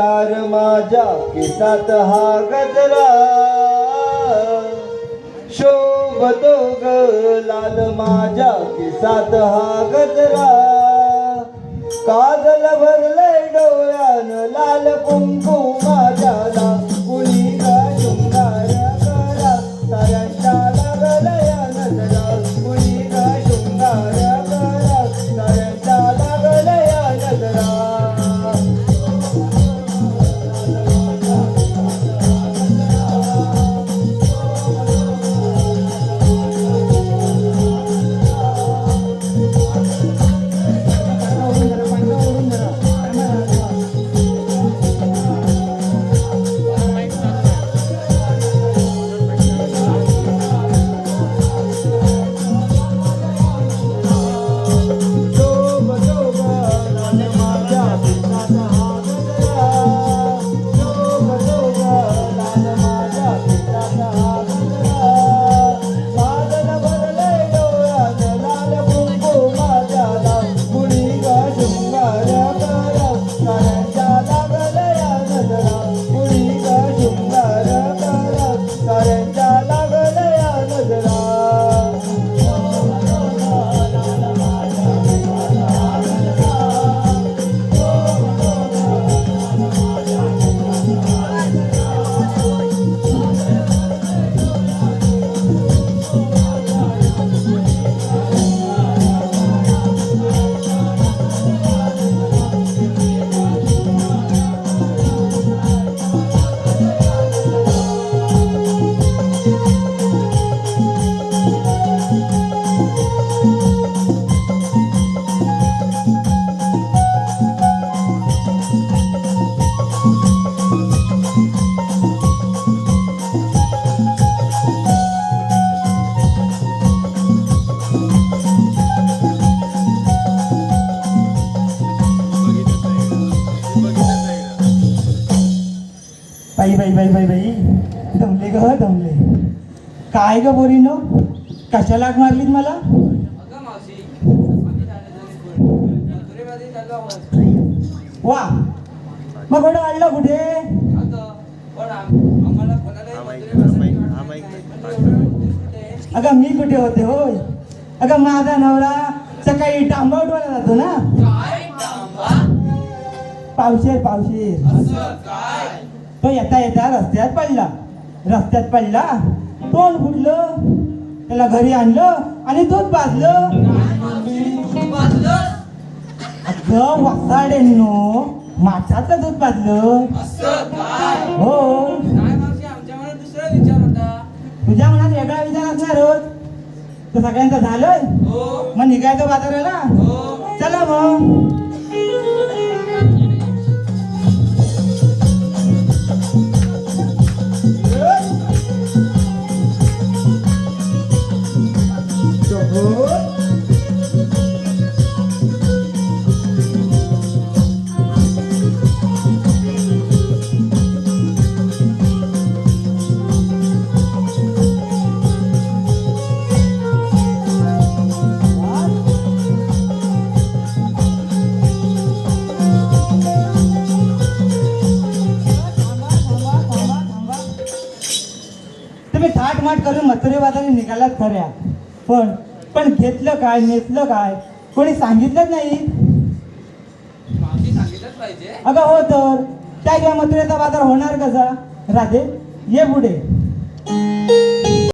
शृंगार माझ्या केसात हा गजरा. शोभतो ग लाल माझ्या केसात हा गजरा. काजल भरलय डोळ्यान लाल कुंकू. बाई बाई बाई. दमले ग दमले. काय ग बोरीनो कशाला हाक मारलीत मला? वा. मग कोण वाढलं कुठे? अगं मी कुठे होते होय? अगं माझा नवरा सकाळी टांबा उठवायला जातो ना? पावशेर पावशेर. तो येता येता रस्त्यात पडला. रस्त्यात पडला तोंड फुटलं त्याला घरी आणलं आणि दूध पाजलं. अगं वसाड्यांनो माठाचं दूध पाजलं. हो. काय मावशी आमच्या मनात दुसरा विचार होता तुझ्या मनात वेगळा विचार असणार होत तर सगळ्यांचं झालंय? हो. मग निघायचं बाजाराला? हो. चला मग. माट करून मथुरेवादाने निघालात खऱ्या. पण पण घेतलं काय नेसलं काय? कोणी सांगितलंच नाही. अगं हो तर त्या किंवा मथुरेचा बाजार होणार कसा? राधे ये पुढे.